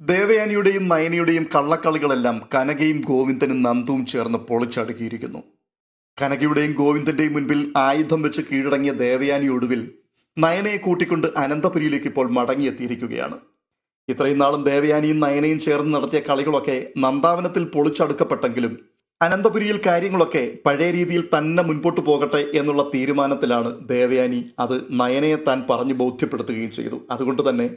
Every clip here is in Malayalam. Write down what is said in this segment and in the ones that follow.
ദേവയാനിയുടെയും നയനയുടെയും കള്ളക്കളികളെല്ലാം കനകയും ഗോവിന്ദനും നന്ദുവും ചേർന്ന് പൊളിച്ചടുക്കിയിരിക്കുന്നു. കനകയുടെയും ഗോവിന്ദന്റെയും മുൻപിൽ ആയുധം വെച്ച് കീഴടങ്ങിയ ദേവയാനി ഒടുവിൽ നയനയെ കൂട്ടിക്കൊണ്ട് അനന്തപുരിയിലേക്ക് ഇപ്പോൾ മടങ്ങിയെത്തിയിരിക്കുകയാണ്. ഇത്രയും നാളും ദേവയാനിയും നയനയും ചേർന്ന് നടത്തിയ കളികളൊക്കെ നന്ദാവനത്തിൽ പൊളിച്ചടുക്കപ്പെട്ടെങ്കിലും അനന്തപുരിയിൽ കാര്യങ്ങളൊക്കെ പഴയ രീതിയിൽ തന്നെ മുൻപോട്ട് പോകട്ടെ എന്നുള്ള തീരുമാനത്തിലാണ് ദേവയാനി അത് നയനയെ താൻ പറഞ്ഞു ബോധ്യപ്പെടുത്തുകയും ചെയ്തു. അതുകൊണ്ട് തന്നെ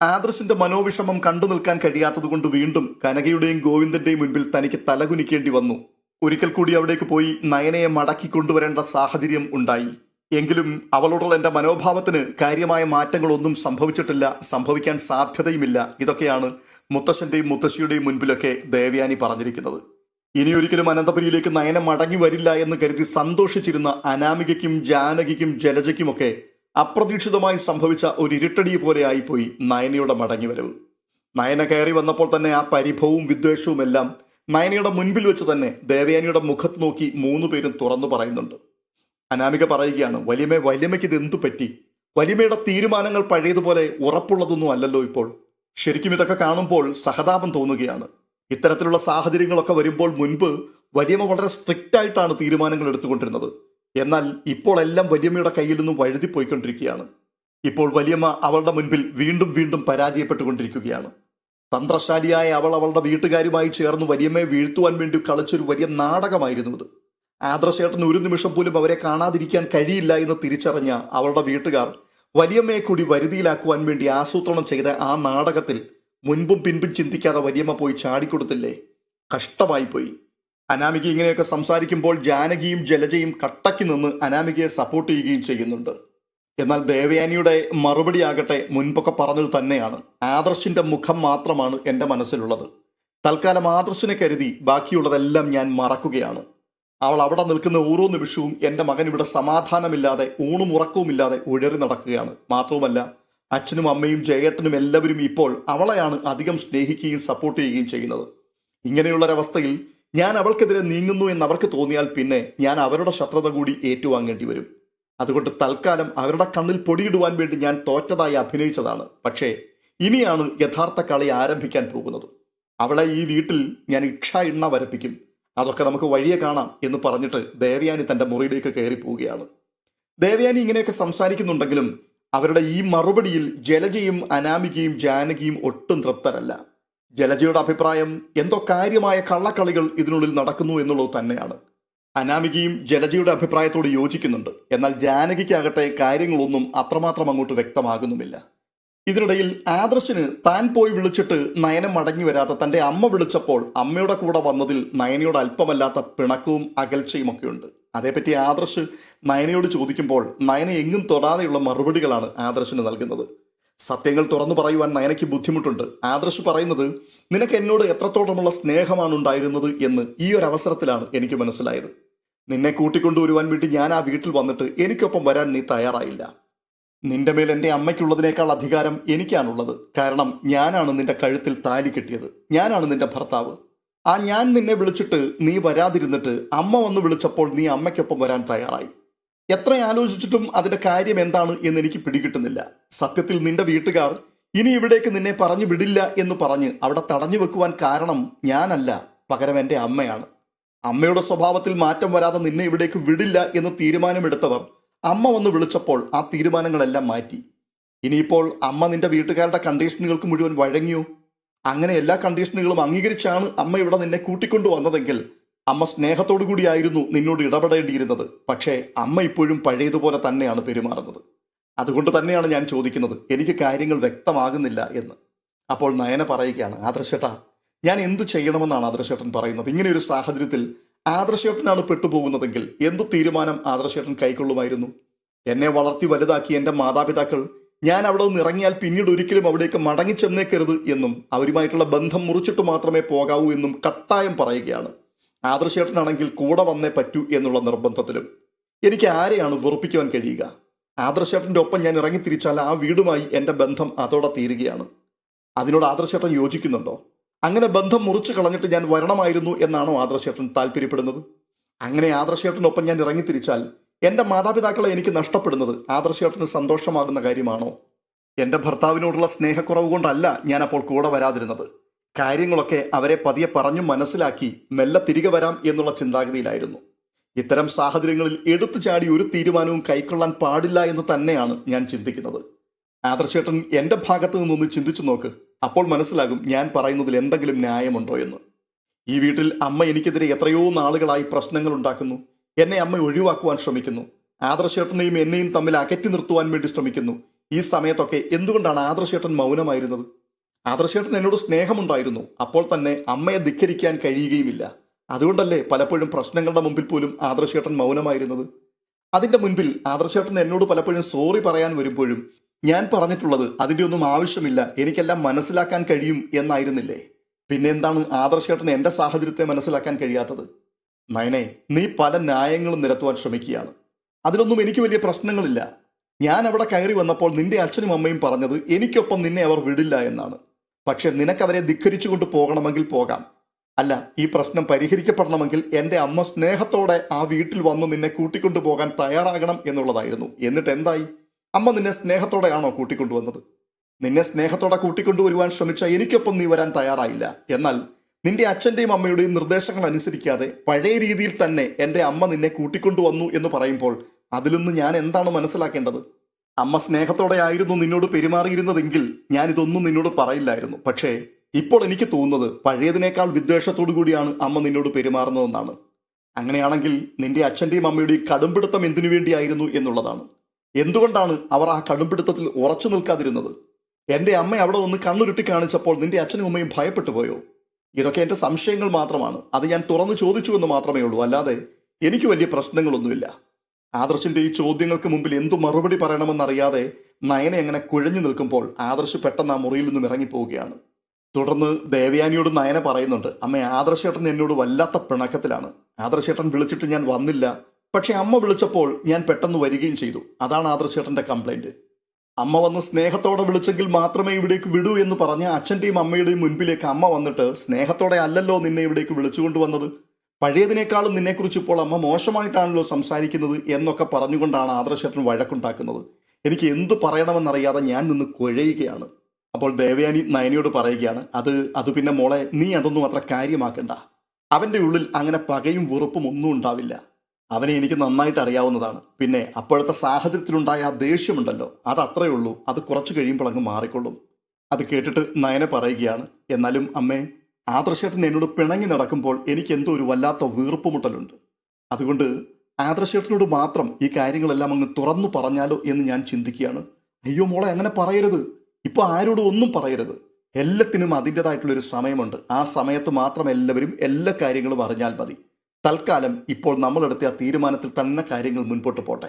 ആദർശിന്റെ മനോവിഷമം കണ്ടു നിൽക്കാൻ കഴിയാത്തതുകൊണ്ട് വീണ്ടും കനകയുടെയും ഗോവിന്ദന്റെയും മുൻപിൽ തനിക്ക് തലകുനിക്കേണ്ടി വന്നു. ഒരിക്കൽ കൂടി അവിടേക്ക് പോയി നയനയെ മടക്കി കൊണ്ടുവരേണ്ട സാഹചര്യം ഉണ്ടായി. എങ്കിലും അവളോടുള്ള എന്റെ മനോഭാവത്തിന് കാര്യമായ മാറ്റങ്ങളൊന്നും സംഭവിച്ചിട്ടില്ല സംഭവിക്കാൻ സാധ്യതയുമില്ല. ഇതൊക്കെയാണ് മുത്തശ്ശന്റെയും മുത്തശ്ശിയുടെയും മുൻപിലൊക്കെ ദേവയാനി പറഞ്ഞിരിക്കുന്നത്. ഇനി ഒരിക്കലും അനന്തപുരിയിലേക്ക് നയനം മടങ്ങി വരില്ല എന്ന് കരുതി സന്തോഷിച്ചിരുന്ന അനാമികയ്ക്കും ജാനകിക്കും ജലജയ്ക്കുമൊക്കെ അപ്രതീക്ഷിതമായി സംഭവിച്ച ഒരു ഇരുട്ടടി പോലെ ആയിപ്പോയി നയനയുടെ മടങ്ങിവരവ്. നയന കയറി വന്നപ്പോൾ തന്നെ ആ പരിഭവവും വിദ്വേഷവും എല്ലാം നയനയുടെ മുൻപിൽ വെച്ച് തന്നെ ദേവയാനിയുടെ മുഖത്ത് നോക്കി മൂന്നു പേരും തുറന്നു പറയുന്നുണ്ട്. അനാമിക പറയുകയാണ് വലിയമേ വലിയമയ്ക്ക് ഇത് പറ്റി? വലിയമയുടെ തീരുമാനങ്ങൾ പഴയതുപോലെ ഉറപ്പുള്ളതൊന്നും അല്ലല്ലോ ഇപ്പോൾ. ശരിക്കും ഇതൊക്കെ കാണുമ്പോൾ സഹതാപം തോന്നുകയാണ്. ഇത്തരത്തിലുള്ള സാഹചര്യങ്ങളൊക്കെ വരുമ്പോൾ മുൻപ് വലിയമ്മ വളരെ സ്ട്രിക്റ്റ് ആയിട്ടാണ് തീരുമാനങ്ങൾ എടുത്തുകൊണ്ടിരുന്നത്. എന്നാൽ ഇപ്പോൾ എല്ലാം വലിയമ്മയുടെ കയ്യിൽ നിന്നും വഴുതി പോയിക്കൊണ്ടിരിക്കുകയാണ്. ഇപ്പോൾ വലിയമ്മ അവളുടെ മുൻപിൽ വീണ്ടും വീണ്ടും പരാജയപ്പെട്ടുകൊണ്ടിരിക്കുകയാണ്. തന്ത്രശാലിയായ അവൾ അവളുടെ വീട്ടുകാരുമായി ചേർന്ന് വലിയമ്മയെ വീഴ്ത്തുവാൻ വേണ്ടി കളിച്ചൊരു വലിയ നാടകമായിരുന്നു അത് ആദർശേട്ടൻ ഒരു നിമിഷം പോലും അവരെ കാണാതിരിക്കാൻ കഴിയില്ല എന്ന് തിരിച്ചറിഞ്ഞ അവളുടെ വീട്ടുകാർ വലിയമ്മയെ കൂടി വരുതിയിലാക്കുവാൻ വേണ്ടി ആസൂത്രണം ചെയ്ത ആ നാടകത്തിൽ മുൻപും പിൻപും ചിന്തിക്കാതെ വലിയമ്മ പോയി ചാടിക്കൊടുത്തില്ലേ? കഷ്ടമായി പോയി അനാമിക ഇങ്ങനെയൊക്കെ സംസാരിക്കുമ്പോൾ ജാനകിയും ജലജയും കട്ടയ്ക്ക് നിന്ന് അനാമികയെ സപ്പോർട്ട് ചെയ്യുകയും ചെയ്യുന്നുണ്ട്. എന്നാൽ ദേവയാനിയുടെ മറുപടി ആകട്ടെ മുൻപൊക്കെ പറഞ്ഞത് തന്നെയാണ്. ആദർശിന്റെ മുഖം മാത്രമാണ് എന്റെ മനസ്സിലുള്ളത്. തൽക്കാലം ആദർശിനെ കരുതി ബാക്കിയുള്ളതെല്ലാം ഞാൻ മറക്കുകയാണ്. അവൾ അവിടെ നിൽക്കുന്ന ഓരോ നിമിഷവും എന്റെ മകൻ ഇവിടെ സമാധാനമില്ലാതെ ഊണും ഉറക്കവുമില്ലാതെ ഉഴറി നടക്കുകയാണ്. മാത്രവുമല്ല അച്ഛനും അമ്മയും ജയേട്ടനും എല്ലാവരും ഇപ്പോൾ അവളെയാണ് അധികം സ്നേഹിക്കുകയും സപ്പോർട്ട് ചെയ്യുകയും ചെയ്യുന്നത്. ഇങ്ങനെയുള്ളൊരവസ്ഥയിൽ ഞാൻ അവൾക്കെതിരെ നീങ്ങുന്നു എന്ന് അവർക്ക് തോന്നിയാൽ പിന്നെ ഞാൻ അവരുടെ ശത്രുത കൂടി ഏറ്റുവാങ്ങേണ്ടി വരും. അതുകൊണ്ട് തൽക്കാലം അവരുടെ കണ്ണിൽ പൊടിയിടുവാൻ വേണ്ടി ഞാൻ തോറ്റതായി അഭിനയിച്ചതാണ്. പക്ഷേ ഇനിയാണ് യഥാർത്ഥ കളി ആരംഭിക്കാൻ പോകുന്നത്. അവളെ ഈ വീട്ടിൽ ഞാൻ ഇക്ഷ ഇണ്ണ വരപ്പിക്കും. അതൊക്കെ നമുക്ക് വഴിയെ കാണാം എന്ന് പറഞ്ഞിട്ട് ദേവയാനി തന്റെ മുറിയിലേക്ക് കയറി പോവുകയാണ്. ദേവയാനി ഇങ്ങനെയൊക്കെ സംസാരിക്കുന്നുണ്ടെങ്കിലും അവരുടെ ഈ മറുപടിയിൽ ജലജയും അനാമികയും ജാനകിയും ഒട്ടും തൃപ്തരല്ല. ജലജയുടെ അഭിപ്രായം എന്തോ കാര്യമായ കള്ളക്കളികൾ ഇതിനുള്ളിൽ നടക്കുന്നു എന്നുള്ളത് തന്നെയാണ്. അനാമികയും ജലജയുടെ അഭിപ്രായത്തോട് യോജിക്കുന്നുണ്ട്. എന്നാൽ ജാനകിക്കാകട്ടെ കാര്യങ്ങളൊന്നും അത്രമാത്രം അങ്ങോട്ട് വ്യക്തമാകുന്നുമില്ല. ഇതിനിടയിൽ ആദർശിന് താൻ പോയി വിളിച്ചിട്ട് നയനം മടങ്ങി വരാത്ത തന്റെ അമ്മ വിളിച്ചപ്പോൾ അമ്മയുടെ കൂടെ വന്നതിൽ നയനയോട് അല്പമല്ലാത്ത പിണക്കവും അകൽച്ചയും ഒക്കെ ഉണ്ട് അതേപ്പറ്റി ആദർശ് നയനയോട് ചോദിക്കുമ്പോൾ നയന എങ്ങും തൊടാതെയുള്ള മറുപടികളാണ് ആദർശിന് നൽകുന്നത്. സത്യങ്ങൾ തുറന്നു പറയുവാൻ നയനയ്ക്ക് ബുദ്ധിമുട്ടുണ്ട്. ആദർശ് പറയുന്നത് നിനക്ക് എന്നോട് എത്രത്തോളമുള്ള സ്നേഹമാണ് ഉണ്ടായിരുന്നത് എന്ന് ഈ ഒരു അവസരത്തിലാണ് എനിക്ക് മനസ്സിലായത്. നിന്നെ കൂട്ടിക്കൊണ്ടുവരുവാൻ വേണ്ടി ഞാൻ ആ വീട്ടിൽ വന്നിട്ട് എനിക്കൊപ്പം വരാൻ നീ തയ്യാറായില്ല. നിന്റെ മേൽ എന്റെ അമ്മയ്ക്കുള്ളതിനേക്കാൾ അധികാരം എനിക്കാണുള്ളത്. കാരണം ഞാനാണ് നിന്റെ കഴുത്തിൽ താലി കെട്ടിയത്. ഞാനാണ് നിന്റെ ഭർത്താവ്. ആ ഞാൻ നിന്നെ വിളിച്ചിട്ട് നീ വരാതിരുന്നിട്ട് അമ്മ വന്ന് വിളിച്ചപ്പോൾ നീ അമ്മയ്ക്കൊപ്പം വരാൻ തയ്യാറായി. എത്ര ആലോചിച്ചിട്ടും അതിന്റെ കാര്യം എന്താണ് എന്ന് എനിക്ക് പിടികിട്ടുന്നില്ല. സത്യത്തിൽ നിന്റെ വീട്ടുകാർ ഇനി ഇവിടേക്ക് നിന്നെ പറഞ്ഞു വിടില്ല എന്ന് പറഞ്ഞ് അവിടെ തടഞ്ഞു വെക്കുവാൻ കാരണം ഞാനല്ല പകരം എന്റെ അമ്മയാണ്. അമ്മയുടെ സ്വഭാവത്തിൽ മാറ്റം വരാതെ നിന്നെ ഇവിടേക്ക് വിടില്ല എന്ന് തീരുമാനമെടുത്തവർ അമ്മ വന്ന് വിളിച്ചപ്പോൾ ആ തീരുമാനങ്ങളെല്ലാം മാറ്റി. ഇനിയിപ്പോൾ അമ്മ നിന്റെ വീട്ടുകാരുടെ കണ്ടീഷനുകൾക്ക് മുഴുവൻ വഴങ്ങിയോ? അങ്ങനെ എല്ലാ കണ്ടീഷനുകളും അംഗീകരിച്ചാണ് അമ്മ ഇവിടെ നിന്നെ കൂട്ടിക്കൊണ്ടു വന്നതെങ്കിൽ അമ്മ സ്നേഹത്തോടു കൂടിയായിരുന്നു നിന്നോട് ഇടപെടേണ്ടിയിരുന്നത്. പക്ഷേ അമ്മ ഇപ്പോഴും പഴയതുപോലെ തന്നെയാണ് പെരുമാറുന്നത്. അതുകൊണ്ട് തന്നെയാണ് ഞാൻ ചോദിക്കുന്നത് എനിക്ക് കാര്യങ്ങൾ വ്യക്തമാകുന്നില്ല എന്ന്. അപ്പോൾ നയന പറയുകയാണ് ആദർശേട്ടാ ഞാൻ എന്ത് ചെയ്യണമെന്നാണ് ആദർശേട്ടൻ പറയുന്നത്? ഇങ്ങനെ ഒരു സാഹചര്യത്തിൽ ആദർശേട്ടനാണ് പെട്ടുപോകുന്നതെങ്കിൽ എന്ത് തീരുമാനം ആദർശേട്ടൻ കൈക്കൊള്ളുമായിരുന്നു? എന്നെ വളർത്തി വലുതാക്കി എന്റെ മാതാപിതാക്കൾ ഞാൻ അവിടെ നിന്ന് ഇറങ്ങിയാൽ പിന്നീട് ഒരിക്കലും അവിടേക്ക് മടങ്ങിച്ചെന്നേക്കരുത് എന്നും അവരുമായിട്ടുള്ള ബന്ധം മുറിച്ചിട്ട് മാത്രമേ പോകാവൂ എന്നും കട്ടായം പറയുകയാണ്. ആദർശേട്ടനാണെങ്കിൽ കൂടെ വന്നേ പറ്റൂ എന്നുള്ള നിർബന്ധത്തിലും എനിക്ക് ആരെയാണ് വെറുപ്പിക്കുവാൻ കഴിയുക? ആദർശേട്ടന്റെ ഒപ്പം ഞാൻ ഇറങ്ങി തിരിച്ചാൽ ആ വീടുമായി എന്റെ ബന്ധം അതോടെ തീരുകയാണ്. അതിനോട് ആദർശേട്ടൻ യോജിക്കുന്നുണ്ടോ? അങ്ങനെ ബന്ധം മുറിച്ചു കളഞ്ഞിട്ട് ഞാൻ വരണമായിരുന്നു എന്നാണോ ആദർശേട്ടൻ താല്പര്യപ്പെടുന്നത്? അങ്ങനെ ആദർശേട്ടനൊപ്പം ഞാൻ ഇറങ്ങി തിരിച്ചാൽ എന്റെ മാതാപിതാക്കളെ എനിക്ക് നഷ്ടപ്പെടുന്നത് ആദർശേട്ടന് സന്തോഷമാകുന്ന കാര്യമാണോ? എന്റെ ഭർത്താവിനോടുള്ള സ്നേഹക്കുറവ് കൊണ്ടല്ല ഞാൻ അപ്പോൾ കൂടെ വരാതിരുന്നത്. കാര്യങ്ങളൊക്കെ അവരെ പതിയെ പറഞ്ഞു മനസ്സിലാക്കി മെല്ലെ തിരികെ വരാം എന്നുള്ള ചിന്താഗതിയിലായിരുന്നു. ഇത്തരം സാഹചര്യങ്ങളിൽ എടുത്തു ചാടി ഒരു തീരുമാനവും കൈക്കൊള്ളാൻ പാടില്ല എന്ന് തന്നെയാണ് ഞാൻ ചിന്തിക്കുന്നത്. ആദർശേട്ടൻ എന്റെ ഭാഗത്ത് നിന്നൊന്ന് ചിന്തിച്ചു നോക്ക്. അപ്പോൾ മനസ്സിലാകും ഞാൻ പറയുന്നതിൽ എന്തെങ്കിലും ന്യായമുണ്ടോ എന്ന്. ഈ വീട്ടിൽ അമ്മ എനിക്കെതിരെ എത്രയോ നാളുകളായി പ്രശ്നങ്ങൾ ഉണ്ടാക്കുന്നു. എന്നെ അമ്മ ഒഴിവാക്കുവാൻ ശ്രമിക്കുന്നു. ആദർശേട്ടനെയും എന്നെയും തമ്മിൽ അകറ്റി നിർത്തുവാൻ വേണ്ടി ശ്രമിക്കുന്നു. ഈ സമയത്തൊക്കെ എന്തുകൊണ്ടാണ് ആദർശേട്ടൻ മൗനമായിരുന്നത്? ആദർശേട്ടൻ എന്നോട് സ്നേഹമുണ്ടായിരുന്നു. അപ്പോൾ തന്നെ അമ്മയെ ധിക്കരിക്കാൻ കഴിയുകയുമില്ല. അതുകൊണ്ടല്ലേ പലപ്പോഴും പ്രശ്നങ്ങളുടെ മുമ്പിൽ പോലും ആദർശേട്ടൻ മൗനമായിരുന്നത്? അതിന്റെ മുൻപിൽ ആദർശേട്ടൻ എന്നോട് പലപ്പോഴും സോറി പറയാൻ വരുമ്പോഴും ഞാൻ പറഞ്ഞിട്ടുള്ളത് അതിന്റെ ഒന്നും ആവശ്യമില്ല എനിക്കെല്ലാം മനസ്സിലാക്കാൻ കഴിയും എന്നായിരുന്നില്ലേ? പിന്നെ എന്താണ് ആദർശേട്ടൻ എന്റെ സാഹചര്യത്തെ മനസ്സിലാക്കാൻ കഴിയാത്തത്? നയനെ നീ പല ന്യായങ്ങളും നിരത്തുവാൻ ശ്രമിക്കുകയാണ്. അതിലൊന്നും എനിക്ക് വലിയ പ്രശ്നങ്ങളില്ല. ഞാൻ അവിടെ കയറി വന്നപ്പോൾ നിന്റെ അച്ഛനും അമ്മയും പറഞ്ഞത് എനിക്കൊപ്പം നിന്നെ അവർ വിടില്ല എന്നാണ്. പക്ഷെ നിനക്കവരെ ധിക്കരിച്ചുകൊണ്ട് പോകണമെങ്കിൽ പോകാം. അല്ല ഈ പ്രശ്നം പരിഹരിക്കപ്പെടണമെങ്കിൽ എന്റെ അമ്മ സ്നേഹത്തോടെ ആ വീട്ടിൽ വന്ന് നിന്നെ കൂട്ടിക്കൊണ്ടു പോകാൻ തയ്യാറാകണം എന്നുള്ളതായിരുന്നു. എന്നിട്ട് എന്തായി? അമ്മ നിന്നെ സ്നേഹത്തോടെയാണോ കൂട്ടിക്കൊണ്ടുവന്നത് നിന്നെ സ്നേഹത്തോടെ കൂട്ടിക്കൊണ്ടുവരുവാൻ ശ്രമിച്ച എനിക്കൊപ്പം നീ വരാൻ തയ്യാറായില്ല. എന്നാൽ നിന്റെ അച്ഛന്റെയും അമ്മയുടെയും നിർദ്ദേശങ്ങൾ അനുസരിക്കാതെ പഴയ രീതിയിൽ തന്നെ എന്റെ അമ്മ നിന്നെ കൂട്ടിക്കൊണ്ടുവന്നു എന്ന് പറയുമ്പോൾ അതിലൊന്ന് ഞാൻ എന്താണ് മനസ്സിലാക്കേണ്ടത്? അമ്മ സ്നേഹത്തോടെ ആയിരുന്നു നിന്നോട് പെരുമാറിയിരുന്നതെങ്കിൽ ഞാനിതൊന്നും നിന്നോട് പറയില്ലായിരുന്നു. പക്ഷേ ഇപ്പോൾ എനിക്ക് തോന്നുന്നത് പഴയതിനേക്കാൾ വിദ്വേഷത്തോടു കൂടിയാണ് അമ്മ നിന്നോട് പെരുമാറുന്നതെന്നാണ്. അങ്ങനെയാണെങ്കിൽ നിന്റെ അച്ഛന്റെയും അമ്മയുടെയും കടുംപിടുത്തം എന്തിനു വേണ്ടിയായിരുന്നു എന്നുള്ളതാണ്. എന്തുകൊണ്ടാണ് അവർ ആ കടുംപിടുത്തത്തിൽ ഉറച്ചു നിൽക്കാതിരുന്നത്? എന്റെ അമ്മ അവിടെ ഒന്ന് കണ്ണുരുട്ടി കാണിച്ചപ്പോൾ നിന്റെ അച്ഛനും അമ്മയും ഭയപ്പെട്ടു പോയോ ഇതൊക്കെ എന്റെ സംശയങ്ങൾ മാത്രമാണ്. അത് ഞാൻ തുറന്നു ചോദിച്ചു എന്ന് മാത്രമേ ഉള്ളൂ അല്ലാതെ എനിക്ക് വലിയ പ്രശ്നങ്ങളൊന്നുമില്ല. ആദർശിന്റെ ഈ ചോദ്യങ്ങൾക്ക് മുമ്പിൽ എന്തു മറുപടി പറയണമെന്നറിയാതെ നയനെ അങ്ങനെ കുഴഞ്ഞു നിൽക്കുമ്പോൾ ആദർശ് പെട്ടെന്ന് ആ മുറിയിൽ നിന്നും ഇറങ്ങിപ്പോവുകയാണ്. തുടർന്ന് ദേവയാനിയോട് നയന പറയുന്നുണ്ട് അമ്മ ആദർശേട്ടൻ എന്നോട് വല്ലാത്ത പിണക്കത്തിലാണ്. ആദർശേട്ടൻ വിളിച്ചിട്ട് ഞാൻ വന്നില്ല. പക്ഷെ അമ്മ വിളിച്ചപ്പോൾ ഞാൻ പെട്ടെന്ന് വരികയും ചെയ്തു. അതാണ് ആദർശേട്ടന്റെ കംപ്ലൈന്റ്. അമ്മ വന്ന് സ്നേഹത്തോടെ വിളിച്ചെങ്കിൽ മാത്രമേ ഇവിടേക്ക് വിടൂ എന്ന് പറഞ്ഞ അച്ഛന്റെയും അമ്മയുടെയും മുൻപിലേക്ക് അമ്മ വന്നിട്ട് സ്നേഹത്തോടെ അല്ലല്ലോ നിന്നെ ഇവിടേക്ക് വിളിച്ചുകൊണ്ട് വന്നത്? പഴയതിനേക്കാളും നിന്നെക്കുറിച്ച് ഇപ്പോൾ അമ്മ മോശമായിട്ടാണല്ലോ സംസാരിക്കുന്നത് എന്നൊക്കെ പറഞ്ഞുകൊണ്ടാണ് ആദർശേട്ടൻ വഴക്കുണ്ടാക്കുന്നത്. എനിക്ക് എന്തു പറയണമെന്നറിയാതെ ഞാൻ നിന്ന് കുഴയുകയാണ്. അപ്പോൾ ദേവയാനി നയനിയോട് പറയുകയാണ് അത് അത് പിന്നെ മോളെ നീ അതൊന്നും അത്ര കാര്യമാക്കണ്ട. അവന്റെ ഉള്ളിൽ അങ്ങനെ പകയും വെറുപ്പും ഒന്നും ഉണ്ടാവില്ല. അവനെ എനിക്ക് നന്നായിട്ട് അറിയാവുന്നതാണ്. പിന്നെ അപ്പോഴത്തെ സാഹചര്യത്തിലുണ്ടായ ആ ദേഷ്യമുണ്ടല്ലോ അത് അത്രയേ ഉള്ളൂ. അത് കുറച്ച് കഴിയുമ്പോൾ അങ്ങ് മാറിക്കൊള്ളും. അത് കേട്ടിട്ട് നയന പറയുകയാണ് എന്നാലും അമ്മേ ആദർശേട്ടൻ എന്നോട് പിണങ്ങി നടക്കുമ്പോൾ എനിക്ക് എന്തോ ഒരു വല്ലാത്ത വീർപ്പുമുട്ടലുണ്ട്. അതുകൊണ്ട് ആദർശേട്ടനോട് മാത്രം ഈ കാര്യങ്ങളെല്ലാം അങ്ങ് തുറന്നു പറഞ്ഞാലോ എന്ന് ഞാൻ ചിന്തിക്കുകയാണ്. അയ്യോ മോളെ അങ്ങനെ പറയരുത്. ഇപ്പൊ ആരോടും ഒന്നും പറയരുത്. എല്ലാത്തിനും അതിന്റെതായിട്ടുള്ളൊരു സമയമുണ്ട്. ആ സമയത്ത് മാത്രം എല്ലാവരും എല്ലാ കാര്യങ്ങളും അറിഞ്ഞാൽ മതി. തൽക്കാലം ഇപ്പോൾ നമ്മളെടുത്ത ആ തീരുമാനത്തിൽ തന്നെ കാര്യങ്ങൾ മുൻപോട്ട് പോട്ടെ.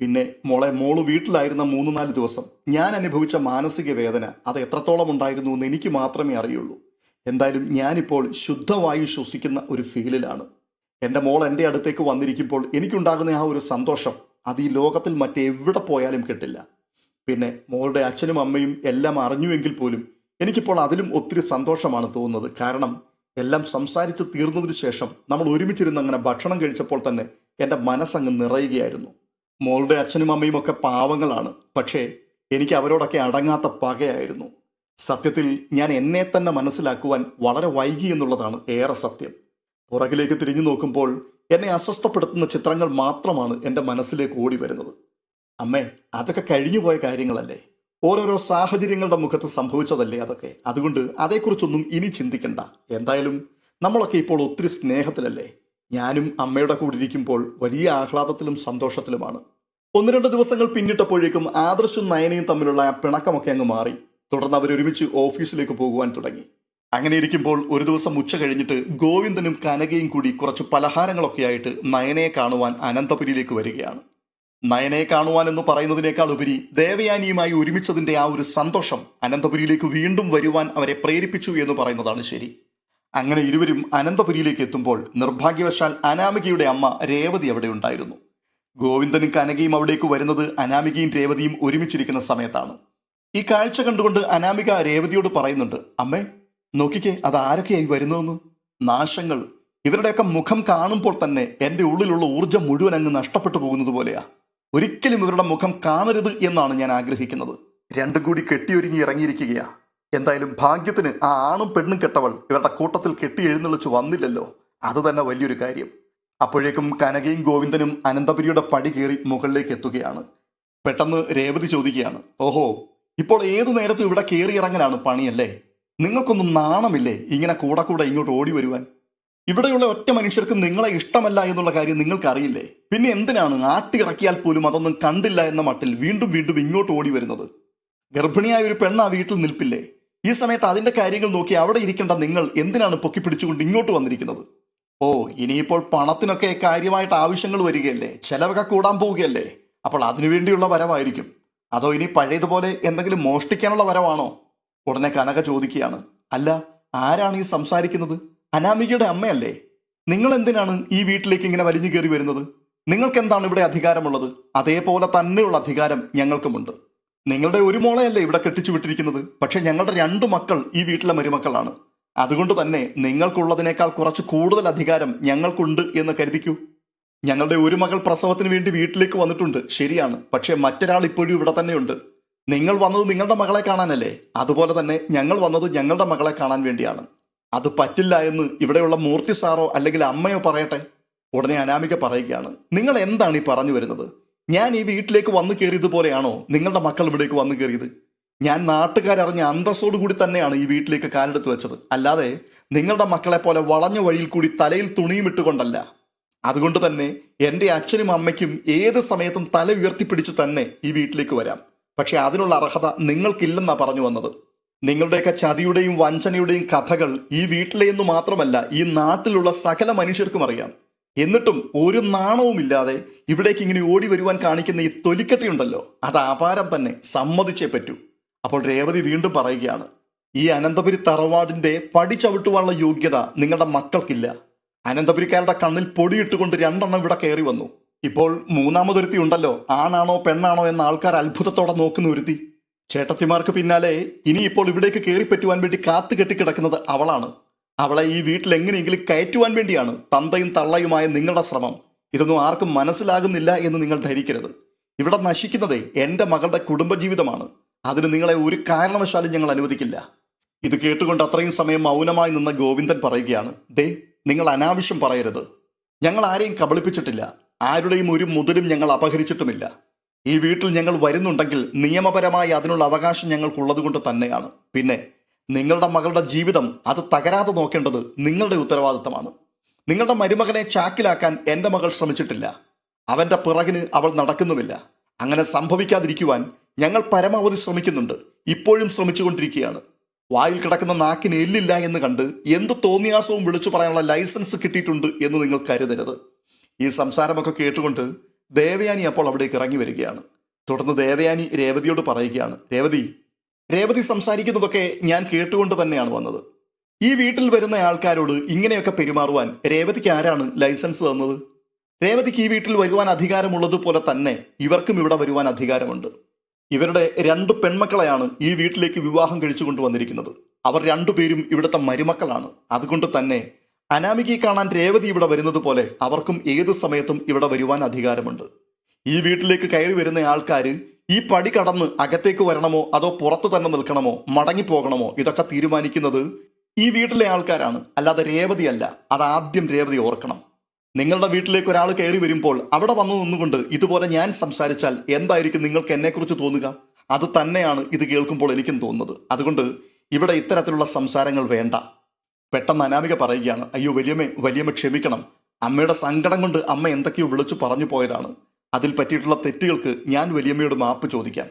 പിന്നെ മോളെ മോൾ വീട്ടിലായിരുന്ന മൂന്ന് നാല് ദിവസം ഞാൻ അനുഭവിച്ച മാനസിക വേദന അത് എത്രത്തോളം ഉണ്ടായിരുന്നു എന്ന് എനിക്ക് മാത്രമേ അറിയുള്ളൂ. എന്തായാലും ഞാനിപ്പോൾ ശുദ്ധവായു ശ്വസിക്കുന്ന ഒരു ഫീലിലാണ്. എന്റെ മോൾ എന്റെ അടുത്തേക്ക് വന്നിരിക്കുമ്പോൾ എനിക്കുണ്ടാകുന്ന ആ ഒരു സന്തോഷം അത് ഈ ലോകത്തിൽ മറ്റെവിടെ പോയാലും കിട്ടില്ല. പിന്നെ മോളുടെ അച്ഛനും അമ്മയും എല്ലാം അറിഞ്ഞുവെങ്കിൽ പോലും എനിക്കിപ്പോൾ അതിലും ഒത്തിരി സന്തോഷമാണ് തോന്നുന്നത്. കാരണം എല്ലാം സംസാരിച്ച് തീർന്നതിന് ശേഷം നമ്മൾ ഒരുമിച്ചിരുന്ന് അങ്ങനെ ഭക്ഷണം കഴിച്ചപ്പോൾ തന്നെ എന്റെ മനസ്സങ്ങ് നിറയുകയായിരുന്നു. മോളുടെ അച്ഛനും അമ്മയും ഒക്കെ പാവങ്ങളാണ്. പക്ഷേ എനിക്ക് അവരോടൊക്കെ അടങ്ങാത്ത പകയായിരുന്നു. സത്യത്തിൽ ഞാൻ എന്നെ തന്നെ മനസ്സിലാക്കുവാൻ വളരെ വൈകി എന്നുള്ളതാണ് ഏറെ സത്യം. പുറകിലേക്ക് തിരിഞ്ഞു നോക്കുമ്പോൾ എന്നെ അസ്വസ്ഥപ്പെടുത്തുന്ന ചിത്രങ്ങൾ മാത്രമാണ് എന്റെ മനസ്സിലേക്ക് ഓടി വരുന്നത്. അമ്മേ അതൊക്കെ കഴിഞ്ഞുപോയ കാര്യങ്ങളല്ലേ? ഓരോരോ സാഹചര്യങ്ങളുടെ മുഖത്ത് സംഭവിച്ചതല്ലേ അതൊക്കെ? അതുകൊണ്ട് അതേക്കുറിച്ചൊന്നും ഇനി ചിന്തിക്കണ്ട. എന്തായാലും നമ്മളൊക്കെ ഇപ്പോൾ ഒത്തിരി സ്നേഹത്തിലല്ലേ? ഞാനും അമ്മയുടെ കൂടെ ഇരിക്കുമ്പോൾ വലിയ ആഹ്ലാദത്തിലും സന്തോഷത്തിലുമാണ്. ഒന്ന് രണ്ട് ദിവസങ്ങൾ പിന്നിട്ടപ്പോഴേക്കും ആദർശും നയനയും തമ്മിലുള്ള പിണക്കമൊക്കെ അങ്ങ് മാറി. തുടർന്ന് അവരൊരുമിച്ച് ഓഫീസിലേക്ക് പോകുവാൻ തുടങ്ങി. അങ്ങനെ ഇരിക്കുമ്പോൾ ഒരു ദിവസം ഉച്ച കഴിഞ്ഞിട്ട് ഗോവിന്ദനും കനകയും കൂടി കുറച്ച് പലഹാരങ്ങളൊക്കെ ആയിട്ട് നയനയെ കാണുവാൻ അനന്തപുരിയിലേക്ക് വരികയാണ്. നയനയെ കാണുവാൻ എന്ന് പറയുന്നതിനേക്കാൾ ഉപരി ദേവയാനിയുമായി ഒരുമിച്ചതിന്റെ ആ ഒരു സന്തോഷം അനന്തപുരിയിലേക്ക് വീണ്ടും വരുവാൻ അവരെ പ്രേരിപ്പിച്ചു എന്ന് പറയുന്നതാണ് ശരി. അങ്ങനെ ഇരുവരും അനന്തപുരിയിലേക്ക് എത്തുമ്പോൾ നിർഭാഗ്യവശാൽ അനാമികയുടെ അമ്മ രേവതി അവിടെ ഉണ്ടായിരുന്നു. ഗോവിന്ദനും കനകയും അവിടേക്ക് വരുന്നത് അനാമികയും രേവതിയും ഒരുമിച്ചിരിക്കുന്ന സമയത്താണ്. ഈ കാഴ്ച കണ്ടുകൊണ്ട് അനാമിക രേവതിയോട് പറയുന്നുണ്ട് അമ്മേ നോക്കിക്കേ അത് ആരൊക്കെയായി വരുന്നതെന്ന്? നാശങ്ങൾ. ഇവരുടെയൊക്കെ മുഖം കാണുമ്പോൾ തന്നെ എന്റെ ഉള്ളിലുള്ള ഊർജം മുഴുവൻ അങ്ങ് നഷ്ടപ്പെട്ടു പോകുന്നത് പോലെയാ. ഒരിക്കലും ഇവരുടെ മുഖം കാണരുത് എന്നാണ് ഞാൻ ആഗ്രഹിക്കുന്നത്. രണ്ടും കൂടി കെട്ടിയൊരുങ്ങി ഇറങ്ങിയിരിക്കുകയാ. എന്തായാലും ഭാഗ്യത്തിന് ആ ആണും പെണ്ണും കെട്ടവൾ ഇവരുടെ കൂട്ടത്തിൽ കെട്ടി എഴുന്നള്ളിച്ച് വന്നില്ലല്ലോ. അത് തന്നെ വലിയൊരു കാര്യം. അപ്പോഴേക്കും കനകയും ഗോവിന്ദനും അനന്തപുരിയുടെ പടി കയറി മുകളിലേക്ക് എത്തുകയാണ്. പെട്ടെന്ന് രേവതി ചോദിക്കുകയാണ് ഓഹോ ഇപ്പോൾ ഏതു നേരത്തും ഇവിടെ കയറി ഇറങ്ങലാണ് പണിയല്ലേ? നിങ്ങൾക്കൊന്നും നാണമില്ലേ ഇങ്ങനെ കൂടെ കൂടെ ഇങ്ങോട്ട് ഓടി വരുവാൻ? ഇവിടെയുള്ള ഒറ്റ മനുഷ്യർക്ക് നിങ്ങളെ ഇഷ്ടമല്ല എന്നുള്ള കാര്യം നിങ്ങൾക്കറിയില്ലേ? പിന്നെ എന്തിനാണ് ആട്ടി ഇറക്കിയാൽ പോലും അതൊന്നും കണ്ടില്ല എന്ന മട്ടിൽ വീണ്ടും വീണ്ടും ഇങ്ങോട്ട് ഓടി വരുന്നത്? ഗർഭിണിയായ ഒരു പെണ്ണ് ആ വീട്ടിൽ നിൽപ്പില്ലേ? ഈ സമയത്ത് അതിന്റെ കാര്യങ്ങൾ നോക്കി അവിടെ ഇരിക്കേണ്ട നിങ്ങൾ എന്തിനാണ് പൊക്കി പിടിച്ചുകൊണ്ട് ഇങ്ങോട്ട് വന്നിരിക്കുന്നത്? ഓ ഇനിയിപ്പോൾ പണത്തിനൊക്കെ കാര്യമായിട്ട് ആവശ്യങ്ങൾ വരികയല്ലേ? ചെലവൊക്കെ കൂടാൻ പോവുകയല്ലേ? അപ്പോൾ അതിനുവേണ്ടിയുള്ള വരവായിരിക്കും. അതോ ഇനി പഴയതുപോലെ എന്തെങ്കിലും മോഷ്ടിക്കാനുള്ള വരവാണോ? ഉടനെ കനക ചോദിക്കുകയാണ്. അല്ല ആരാണ് ഈ സംസാരിക്കുന്നത്? അനാമികയുടെ അമ്മയല്ലേ? നിങ്ങൾ എന്തിനാണ് ഈ വീട്ടിലേക്ക് ഇങ്ങനെ വലിഞ്ഞു കയറി വരുന്നത്? നിങ്ങൾക്ക് എന്താണ് ഇവിടെ അധികാരമുള്ളത്? അതേപോലെ തന്നെയുള്ള അധികാരം ഞങ്ങൾക്കുമുണ്ട്. നിങ്ങളുടെ ഒരു മോളെയല്ലേ ഇവിടെ കെട്ടിച്ചു വിട്ടിരിക്കുന്നത്? പക്ഷെ ഞങ്ങളുടെ രണ്ടു മക്കൾ ഈ വീട്ടിലെ മരുമക്കളാണ്. അതുകൊണ്ട് തന്നെ നിങ്ങൾക്കുള്ളതിനേക്കാൾ കുറച്ച് കൂടുതൽ അധികാരം ഞങ്ങൾക്കുണ്ട് എന്ന് കരുതിക്കൂ. ഞങ്ങളുടെ ഒരു മകൾ പ്രസവത്തിന് വേണ്ടി വീട്ടിലേക്ക് വന്നിട്ടുണ്ട്. ശരിയാണ്. പക്ഷേ മറ്റൊരാൾ ഇപ്പോഴും ഇവിടെ തന്നെയുണ്ട്. നിങ്ങൾ വന്നത് നിങ്ങളുടെ മകളെ കാണാനല്ലേ? അതുപോലെ തന്നെ ഞങ്ങൾ വന്നത് ഞങ്ങളുടെ മകളെ കാണാൻ വേണ്ടിയാണ്. അത് പറ്റില്ല എന്ന് ഇവിടെയുള്ള മൂർത്തി സാറോ അല്ലെങ്കിൽ അമ്മയോ പറയട്ടെ? ഉടനെ അനാമിക പറയുകയാണ്. നിങ്ങൾ എന്താണ് ഈ പറഞ്ഞു വരുന്നത്? ഞാൻ ഈ വീട്ടിലേക്ക് വന്നു കയറിയതുപോലെയാണോ നിങ്ങളുടെ മക്കൾ ഇവിടേക്ക് വന്നു കയറിയത്? ഞാൻ നാട്ടുകാരറിഞ്ഞ അന്തസ്സോടു കൂടി തന്നെയാണ് ഈ വീട്ടിലേക്ക് കാലെടുത്ത് വെച്ചത്. അല്ലാതെ നിങ്ങളുടെ മക്കളെ പോലെ വളഞ്ഞ വഴിയിൽ കൂടി തലയിൽ തുണിയും ഇട്ടുകൊണ്ടല്ല. അതുകൊണ്ട് തന്നെ എന്റെ അച്ഛനും അമ്മയ്ക്കും ഏത് സമയത്തും തല ഉയർത്തിപ്പിടിച്ച് തന്നെ ഈ വീട്ടിലേക്ക് വരാം. പക്ഷേ അതിനുള്ള അർഹത നിങ്ങൾക്കില്ലെന്നാണ് പറഞ്ഞു വന്നത്. നിങ്ങളുടെയൊക്കെ ചതിയുടെയും വഞ്ചനയുടെയും കഥകൾ ഈ വീട്ടിലെ എന്ന് മാത്രമല്ല ഈ നാട്ടിലുള്ള സകല മനുഷ്യർക്കും അറിയാം. എന്നിട്ടും ഒരു നാണവുമില്ലാതെ ഇവിടേക്ക് ഇങ്ങനെ ഓടി വരുവാൻ കാണിക്കുന്ന ഈ തൊലിക്കട്ടിയുണ്ടല്ലോ അത് അപാരം തന്നെ സമ്മതിച്ചേ പറ്റൂ. അപ്പോൾ രേവതി വീണ്ടും പറയുകയാണ് ഈ അനന്തപുരി തറവാടിന്റെ പടി ചവിട്ടുവാനുള്ള യോഗ്യത നിങ്ങളുടെ മക്കൾക്കില്ല. അനന്തപുരിക്കാരുടെ കണ്ണിൽ പൊടിയിട്ടുകൊണ്ട് രണ്ടെണ്ണം ഇവിടെ കയറി വന്നു. ഇപ്പോൾ മൂന്നാമതൊരുത്തി ഉണ്ടല്ലോ. ആണാണോ പെണ്ണാണോ എന്ന ആൾക്കാർ അത്ഭുതത്തോടെ നോക്കുന്ന ഒരുത്തി. ചേട്ടത്തിമാർക്ക് പിന്നാലെ ഇനി ഇപ്പോൾ ഇവിടേക്ക് കയറിപ്പറ്റുവാൻ വേണ്ടി കാത്തു കെട്ടിക്കിടക്കുന്നത് അവളാണ്. അവളെ ഈ വീട്ടിൽ എങ്ങനെയെങ്കിലും കയറ്റുവാൻ വേണ്ടിയാണ് തന്തയും തള്ളയുമായ നിങ്ങളുടെ ശ്രമം. ഇതൊന്നും ആർക്കും മനസ്സിലാകുന്നില്ല എന്ന് നിങ്ങൾ ധരിക്കരുത്. ഇവിടെ നശിക്കുന്നതേ എന്റെ മകളുടെ കുടുംബജീവിതമാണ്. അതിന് നിങ്ങളെ ഒരു കാരണവശാലും ഞങ്ങൾ അനുവദിക്കില്ല. ഇത് കേട്ടുകൊണ്ട് അത്രയും സമയം മൗനമായി നിന്ന ഗോവിന്ദൻ പറയുകയാണ് ദേ നിങ്ങൾ അനാവശ്യം പറയരുത്. ഞങ്ങൾ ആരെയും കബളിപ്പിച്ചിട്ടില്ല. ആരുടെയും ഒരു മുതലും ഞങ്ങൾ അപഹരിച്ചിട്ടുമില്ല. ഈ വീട്ടിൽ ഞങ്ങൾ വരുന്നുണ്ടെങ്കിൽ നിയമപരമായി അതിനുള്ള അവകാശം ഞങ്ങൾക്കുള്ളത് കൊണ്ട് തന്നെയാണ്. പിന്നെ നിങ്ങളുടെ മകളുടെ ജീവിതം അത് തകരാതെ നോക്കേണ്ടത് നിങ്ങളുടെ ഉത്തരവാദിത്തമാണ്. നിങ്ങളുടെ മരുമകനെ ചാക്കിലാക്കാൻ എന്റെ മകൾ ശ്രമിച്ചിട്ടില്ല. അവന്റെ പിറകിന് അവൾ നടക്കുന്നുമില്ല. അങ്ങനെ സംഭവിക്കാതിരിക്കുവാൻ ഞങ്ങൾ പരമാവധി ശ്രമിക്കുന്നുണ്ട്. ഇപ്പോഴും ശ്രമിച്ചുകൊണ്ടിരിക്കുകയാണ്. വായിൽ കിടക്കുന്ന നാക്കിന് എല്ലില്ല എന്ന് കണ്ട് എന്ത് തോന്നിയാസവും വിളിച്ചു പറയാനുള്ള ലൈസൻസ് കിട്ടിയിട്ടുണ്ട് എന്ന് നിങ്ങൾ കരുതരുത്. ഈ സംസാരമൊക്കെ കേട്ടുകൊണ്ട് ദേവയാനി അപ്പോൾ അവിടേക്ക് ഇറങ്ങി വരികയാണ്. തുടർന്ന് ദേവയാനി രേവതിയോട് പറയുകയാണ് രേവതി രേവതി സംസാരിക്കുന്നതൊക്കെ ഞാൻ കേട്ടുകൊണ്ട് തന്നെയാണ് വന്നത്. ഈ വീട്ടിൽ വരുന്ന ആൾക്കാരോട് ഇങ്ങനെയൊക്കെ പെരുമാറുവാൻ രേവതിക്ക് ആരാണ് ലൈസൻസ് തന്നത്? രേവതിക്ക് ഈ വീട്ടിൽ വരുവാൻ അധികാരമുള്ളതുപോലെ തന്നെ ഇവർക്കും ഇവിടെ വരുവാൻ അധികാരമുണ്ട്. ഇവരുടെ രണ്ട് പെൺമക്കളെയാണ് ഈ വീട്ടിലേക്ക് വിവാഹം കഴിച്ചു കൊണ്ടുവന്നിരിക്കുന്നത് അവർ രണ്ടുപേരും ഇവിടുത്തെ മരുമക്കളാണ്. അതുകൊണ്ട് തന്നെ അനാമികയെ കാണാൻ രേവതി ഇവിടെ വരുന്നത് പോലെ അവർക്കും ഏതു സമയത്തും ഇവിടെ വരുവാൻ അധികാരമുണ്ട്. ഈ വീട്ടിലേക്ക് കയറി വരുന്ന ആൾക്കാർ ഈ പടി കടന്ന് അകത്തേക്ക് വരണമോ അതോ പുറത്തു തന്നെ നിൽക്കണമോ മടങ്ങിപ്പോകണമോ ഇതൊക്കെ തീരുമാനിക്കുന്നത് ഈ വീട്ടിലെ ആൾക്കാരാണ്. അല്ലാതെ രേവതിയല്ല അത് ആദ്യം രേവതി ഓർക്കണം. നിങ്ങളുടെ വീട്ടിലേക്ക് ഒരാൾ കയറി വരുമ്പോൾ അവിടെ വന്നു നിന്നുകൊണ്ട് ഇതുപോലെ ഞാൻ സംസാരിച്ചാൽ എന്തായിരിക്കും നിങ്ങൾക്ക് എന്നെക്കുറിച്ച് തോന്നുക? അത് തന്നെയാണ് ഇത് കേൾക്കുമ്പോൾ എനിക്കും തോന്നുന്നത്. അതുകൊണ്ട് ഇവിടെ ഇത്തരത്തിലുള്ള സംസാരങ്ങൾ വേണ്ട. പെട്ടെന്ന് അനാമിക പറയുകയാണ് അയ്യോ വലിയമ്മേ വലിയമ്മ ക്ഷമിക്കണം. അമ്മയുടെ സങ്കടം കൊണ്ട് അമ്മ എന്തൊക്കെയോ വിളിച്ചു പറഞ്ഞു പോയതാണ്. അതിൽ പറ്റിയിട്ടുള്ള തെറ്റുകൾക്ക് ഞാൻ വലിയമ്മയോട് മാപ്പ് ചോദിക്കാം.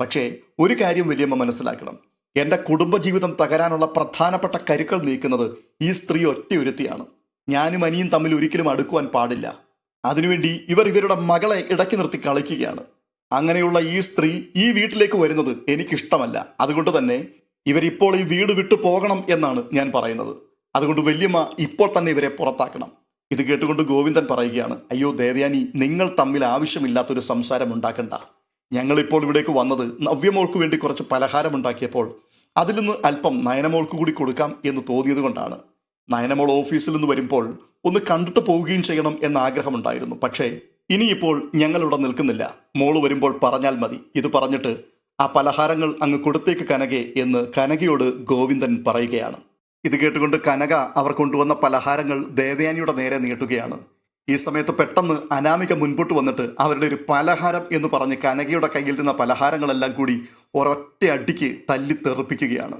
പക്ഷേ ഒരു കാര്യം വലിയമ്മ മനസ്സിലാക്കണം. എന്റെ കുടുംബജീവിതം തകരാനുള്ള പ്രധാനപ്പെട്ട കരുക്കൾ നീക്കുന്നത് ഈ സ്ത്രീ ഒറ്റയൊരുത്തിയാണ്. ഞാനും അനിയും തമ്മിൽ ഒരിക്കലും അടുക്കുവാൻ പാടില്ല. അതിനുവേണ്ടി ഇവർ ഇവരുടെ മകളെ ഇടയ്ക്ക് നിർത്തി കളിക്കുകയാണ്. അങ്ങനെയുള്ള ഈ സ്ത്രീ ഈ വീട്ടിലേക്ക് വരുന്നത് എനിക്കിഷ്ടമല്ല. അതുകൊണ്ട് തന്നെ ഇവരിപ്പോൾ ഈ വീട് വിട്ടു പോകണം എന്നാണ് ഞാൻ പറയുന്നത്. അതുകൊണ്ട് വല്യമ്മ ഇപ്പോൾ തന്നെ ഇവരെ പുറത്താക്കണം. ഇത് കേട്ടുകൊണ്ട് ഗോവിന്ദൻ പറയുകയാണ് അയ്യോ ദേവയാനി നിങ്ങൾ തമ്മിൽ ആവശ്യമില്ലാത്തൊരു സംസാരം ഉണ്ടാക്കണ്ട. ഞങ്ങളിപ്പോൾ ഇവിടേക്ക് വന്നത് നവ്യമോൾക്ക് വേണ്ടി കുറച്ച് പലഹാരം ഉണ്ടാക്കിയപ്പോൾ അതിൽ നിന്ന് അല്പം നയനമോൾക്ക് കൂടി കൊടുക്കാം എന്ന് തോന്നിയത് കൊണ്ടാണ് നയനമോൾ ഓഫീസിൽ നിന്ന് വരുമ്പോൾ ഒന്ന് കണ്ടിട്ട് പോവുകയും ചെയ്യണം എന്ന ആഗ്രഹമുണ്ടായിരുന്നു. പക്ഷേ ഇനിയിപ്പോൾ ഞങ്ങളിവിടെ നിൽക്കുന്നില്ല. മോൾ വരുമ്പോൾ പറഞ്ഞാൽ മതി. ഇത് പറഞ്ഞിട്ട് ആ പലഹാരങ്ങൾ അങ്ങ് കൊടുത്തേക്ക് കനകെ എന്ന് കനകയോട് ഗോവിന്ദൻ പറയുകയാണ്. ഇത് കേട്ടുകൊണ്ട് കനക അവർ കൊണ്ടുവന്ന പലഹാരങ്ങൾ ദേവയാനിയുടെ നേരെ നീട്ടുകയാണ്. ഈ സമയത്ത് പെട്ടെന്ന് അനാമിക മുൻപോട്ട് വന്നിട്ട് അവരുടെ ഒരു പലഹാരം എന്ന് പറഞ്ഞ് കനകയുടെ കയ്യിൽ നിന്ന പലഹാരങ്ങളെല്ലാം കൂടി ഒരൊറ്റ അടിക്ക് തല്ലി തെറിപ്പിക്കുകയാണ്.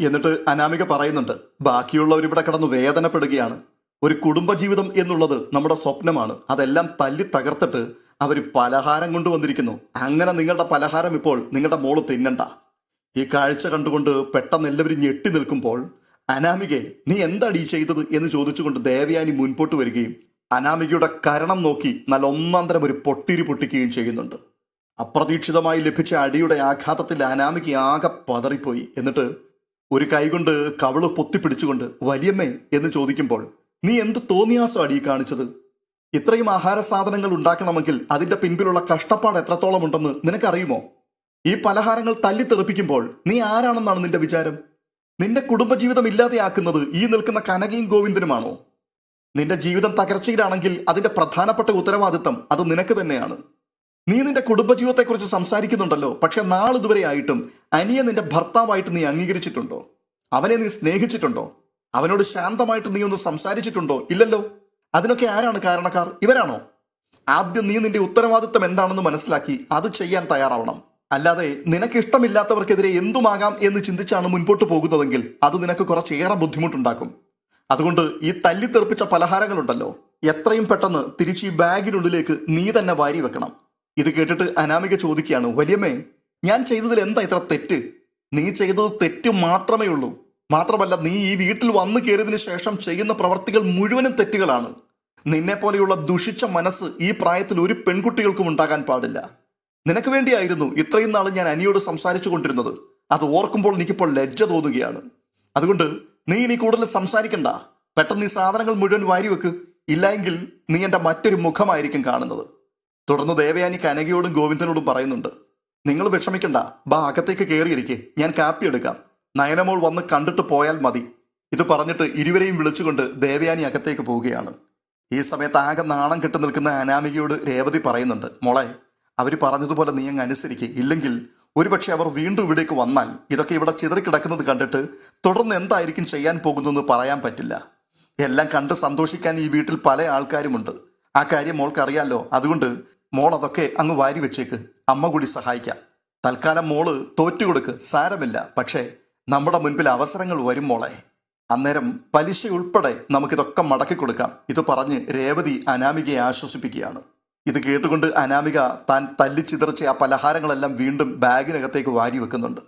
എന്നിട്ട് അനാമിക പറയുന്നുണ്ട് ബാക്കിയുള്ളവർ ഇവിടെ കിടന്ന് വേദനപ്പെടുകയാണ്. ഒരു കുടുംബജീവിതം എന്നുള്ളത് നമ്മുടെ സ്വപ്നമാണ്. അതെല്ലാം തല്ലി തകർത്തിട്ട് അവർ പലഹാരം കൊണ്ടുവന്നിരിക്കുന്നു. അങ്ങനെ നിങ്ങളുടെ പലഹാരം ഇപ്പോൾ നിങ്ങളുടെ മോൾ തിന്നണ്ട. ഈ കാഴ്ച കണ്ടുകൊണ്ട് പെട്ടെന്ന് എല്ലാവരും ഞെട്ടി നിൽക്കുമ്പോൾ അനാമികയെ നീ എന്താടി ചെയ്തത്? എന്ന് ചോദിച്ചുകൊണ്ട് ദേവയാനി മുൻപോട്ട് വരികയും അനാമികയുടെ കരണം നോക്കി നല്ല ഒന്നാന്തരം ഒരു പൊട്ടിരി പൊട്ടിക്കുകയും ചെയ്യുന്നുണ്ട്. അപ്രതീക്ഷിതമായി ലഭിച്ച അടിയുടെ ആഘാതത്തിൽ അനാമിക ആകെ പതറിപ്പോയി. എന്നിട്ട് ഒരു കൈകൊണ്ട് കവൾ പൊത്തിപ്പിടിച്ചുകൊണ്ട് വലിയമ്മേ എന്ന് ചോദിക്കുമ്പോൾ നീ എന്ത് തോന്നിയാസം അടി കാണിച്ചത്? ഇത്രയും ആഹാര സാധനങ്ങൾ ഉണ്ടാക്കണമെങ്കിൽ അതിന്റെ പിൻപിലുള്ള കഷ്ടപ്പാട് എത്രത്തോളം ഉണ്ടെന്ന് നിനക്കറിയുമോ? ഈ പലഹാരങ്ങൾ തല്ലി തല്ലിത്തെറിപ്പിക്കുമ്പോൾ നീ ആരാണെന്നാണ് നിന്റെ വിചാരം? നിന്റെ കുടുംബജീവിതം ഇല്ലാതെയാക്കുന്നത് ഈ നിൽക്കുന്ന കനകയും ഗോവിന്ദനുമാണോ? നിന്റെ ജീവിതം തകർച്ചയിലാണെങ്കിൽ അതിന്റെ പ്രധാനപ്പെട്ട ഉത്തരവാദിത്തം അത് നിനക്ക് തന്നെയാണ്. നീ നിന്റെ കുടുംബജീവിതത്തെക്കുറിച്ച് സംസാരിക്കുന്നുണ്ടല്ലോ. പക്ഷെ നാളിതുവരെ ആയിട്ടും അനിയെ നിന്റെ ഭർത്താവായിട്ട് നീ അംഗീകരിച്ചിട്ടുണ്ടോ? അവനെ നീ സ്നേഹിച്ചിട്ടുണ്ടോ? അവനോട് ശാന്തമായിട്ട് നീ ഒന്ന് സംസാരിച്ചിട്ടുണ്ടോ? ഇല്ലല്ലോ. അതിനൊക്കെ ആരാണ് കാരണക്കാർ? ഇവരാണോ? ആദ്യം നീ നിന്റെ ഉത്തരവാദിത്തം എന്താണെന്ന് മനസ്സിലാക്കി അത് ചെയ്യാൻ തയ്യാറാവണം. അല്ലാതെ നിനക്ക് ഇഷ്ടമില്ലാത്തവർക്കെതിരെ എന്തുമാകാം എന്ന് ചിന്തിച്ചാണ് മുൻപോട്ട് പോകുന്നതെങ്കിൽ അത് നിനക്ക് കുറച്ചേറെ ബുദ്ധിമുട്ടുണ്ടാക്കും. അതുകൊണ്ട് ഈ തല്ലിത്തെറിപ്പിച്ച പലഹാരങ്ങളുണ്ടല്ലോ. എത്രയും പെട്ടെന്ന് തിരിച്ച് ഈ ബാഗിനുള്ളിലേക്ക് നീ തന്നെ വാരി വെക്കണം. ഇത് കേട്ടിട്ട് അനാമിക ചോദിക്കുകയാണ് വലിയമ്മേ ഞാൻ ചെയ്തതിൽ എന്താ ഇത്ര തെറ്റ്? നീ ചെയ്തത് തെറ്റ് മാത്രമേ ഉള്ളൂ. മാത്രമല്ല നീ ഈ വീട്ടിൽ വന്നു കയറിയതിനു ശേഷം ചെയ്യുന്ന പ്രവർത്തികൾ മുഴുവനും തെറ്റുകളാണ്. നിന്നെ പോലെയുള്ള ദുഷിച്ച മനസ്സ് ഈ പ്രായത്തിൽ ഒരു പെൺകുട്ടികൾക്കും ഉണ്ടാകാൻ പാടില്ല. നിനക്ക് വേണ്ടിയായിരുന്നു ഇത്രയും നാൾ ഞാൻ അനിയോട് സംസാരിച്ചു കൊണ്ടിരുന്നത്. അത് ഓർക്കുമ്പോൾ എനിക്കിപ്പോൾ ലജ്ജ തോന്നുകയാണ്. അതുകൊണ്ട് നീ ഇനി കൂടുതൽ സംസാരിക്കണ്ട. പെട്ടെന്ന് ഈ സാധനങ്ങൾ മുഴുവൻ വാരി വെക്ക് ഇല്ലായെങ്കിൽ നീ എന്റെ മറ്റൊരു മുഖമായിരിക്കും കാണുന്നത്. തുടർന്ന് ദേവയാനി കനകയോടും ഗോവിന്ദനോടും പറയുന്നുണ്ട്. നിങ്ങൾ വിഷമിക്കണ്ട. ബാ അകത്തേക്ക് കയറിയിരിക്കെ ഞാൻ കാപ്പി എടുക്കാം. നയനമോൾ വന്ന് കണ്ടിട്ട് പോയാൽ മതി. ഇത് പറഞ്ഞിട്ട് ഇരുവരെയും വിളിച്ചുകൊണ്ട് ദേവയാനി അകത്തേക്ക് പോവുകയാണ്. ഈ സമയത്ത് ആകെ നാണം കെട്ട് നിൽക്കുന്ന അനാമികയോട് രേവതി പറയുന്നുണ്ട്. മോളെ അവർ പറഞ്ഞതുപോലെ നീ അങ്ങ് അനുസരിക്കുക ഇല്ലെങ്കിൽ ഒരുപക്ഷെ അവർ വീണ്ടും ഇവിടേക്ക് വന്നാൽ ഇതൊക്കെ ഇവിടെ ചിതറിക്കിടക്കുന്നത് കണ്ടിട്ട് തുടർന്ന് എന്തായിരിക്കും ചെയ്യാൻ പോകുന്നതെന്ന് പറയാൻ പറ്റില്ല. എല്ലാം കണ്ട് സന്തോഷിക്കാൻ ഈ വീട്ടിൽ പല ആൾക്കാരുമുണ്ട്. ആ കാര്യം മോൾക്കറിയാലോ. അതുകൊണ്ട് മോൾ അതൊക്കെ അങ്ങ് വാരി വെച്ചേക്ക്. അമ്മ കൂടി സഹായിക്കാം. തൽക്കാലം മോൾ തോറ്റുകൊടുക്ക് സാരമില്ല. പക്ഷേ നമ്മുടെ മുൻപിൽ അവസരങ്ങൾ വരും മോളെ. അന്നേരം പലിശ ഉൾപ്പെടെ നമുക്കിതൊക്കെ മടക്കി കൊടുക്കാം. ഇത് പറഞ്ഞ് രേവതി അനാമികയെ ആശ്വസിപ്പിക്കുകയാണ്. ഇത് കേട്ടുകൊണ്ട് അനാമിക താൻ തല്ലിച്ചിതറിച്ച ആ പലഹാരങ്ങളെല്ലാം വീണ്ടും ബാഗിനകത്തേക്ക് വാരി വെക്കുന്നുണ്ട്.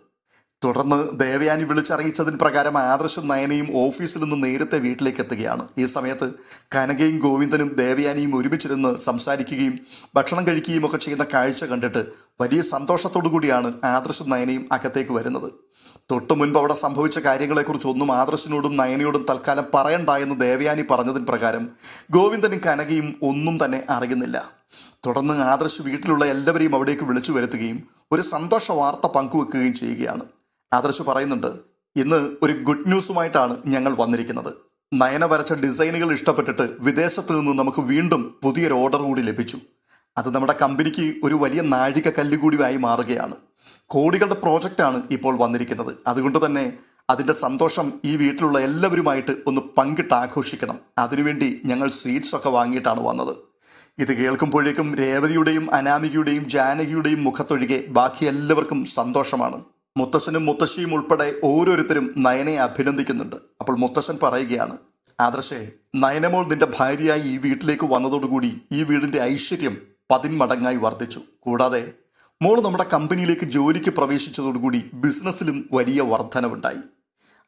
തുടർന്ന് ദേവയാനി വിളിച്ചറിയിച്ചതിന് പ്രകാരം ആദർശും നയനയും ഓഫീസിൽ നിന്ന് നേരത്തെ വീട്ടിലേക്ക് എത്തുകയാണ്. ഈ സമയത്ത് കനകയും ഗോവിന്ദനും ദേവയാനിയും ഒരുമിച്ചിരുന്ന് സംസാരിക്കുകയും ഭക്ഷണം കഴിക്കുകയും ഒക്കെ ചെയ്യുന്ന കാഴ്ച കണ്ടിട്ട് വലിയ സന്തോഷത്തോടു കൂടിയാണ് ആദർശും നയനയും അകത്തേക്ക് വരുന്നത്. തൊട്ടു മുൻപ് അവിടെ സംഭവിച്ച കാര്യങ്ങളെക്കുറിച്ച് ഒന്നും ആദർശിനോടും നയനയോടും തൽക്കാലം പറയണ്ട എന്ന് ദേവയാനി പറഞ്ഞതിന് പ്രകാരം ഗോവിന്ദനും കനകയും ഒന്നും തന്നെ അറിയുന്നില്ല. തുടർന്ന് ആദർശ് വീട്ടിലുള്ള എല്ലാവരെയും അവിടേക്ക് വിളിച്ചു വരുത്തുകയും ഒരു സന്തോഷ വാർത്ത പങ്കുവെക്കുകയും ചെയ്യുകയാണ്. ആദർശ് പറയുന്നുണ്ട് ഇന്ന് ഒരു ഗുഡ് ന്യൂസുമായിട്ടാണ് ഞങ്ങൾ വന്നിരിക്കുന്നത്. നയന വരച്ച ഡിസൈനുകൾ ഇഷ്ടപ്പെട്ടിട്ട് വിദേശത്ത് നിന്ന് നമുക്ക് വീണ്ടും പുതിയൊരു ഓർഡർ കൂടി ലഭിച്ചു. അത് നമ്മുടെ കമ്പനിക്ക് ഒരു വലിയ നാഴിക കല്ല് കൂടി ആയി മാറുകയാണ്. കോടികളുടെ പ്രോജക്റ്റാണ് ഇപ്പോൾ വന്നിരിക്കുന്നത്. അതുകൊണ്ട് തന്നെ അതിന്റെ സന്തോഷം ഈ വീട്ടിലുള്ള എല്ലാവരുമായിട്ട് ഒന്ന് പങ്കിട്ട് ആഘോഷിക്കണം. അതിനുവേണ്ടി ഞങ്ങൾ സ്വീറ്റ്സ് ഒക്കെ വാങ്ങിയിട്ടാണ് വന്നത്. ഇത് കേൾക്കുമ്പോഴേക്കും രേവതിയുടെയും അനാമികയുടെയും ജാനകിയുടെയും മുഖത്തൊഴികെ ബാക്കി എല്ലാവർക്കും സന്തോഷമാണ്. മുത്തശ്ശനും മുത്തശ്ശിയും ഉൾപ്പെടെ ഓരോരുത്തരും നയനെ അഭിനന്ദിക്കുന്നുണ്ട്. അപ്പോൾ മുത്തശ്ശൻ പറയുകയാണ് ആദർശേ നയനമോൾ നിന്റെ ഭാര്യയായി ഈ വീട്ടിലേക്ക് വന്നതോടുകൂടി ഈ വീടിന്റെ ഐശ്വര്യം പതിന്മടങ്ങായി വർദ്ധിച്ചു. കൂടാതെ മോൾ നമ്മുടെ കമ്പനിയിലേക്ക് ജോലിക്ക് പ്രവേശിച്ചതോടുകൂടി ബിസിനസ്സിലും വലിയ വർധനവുണ്ടായി.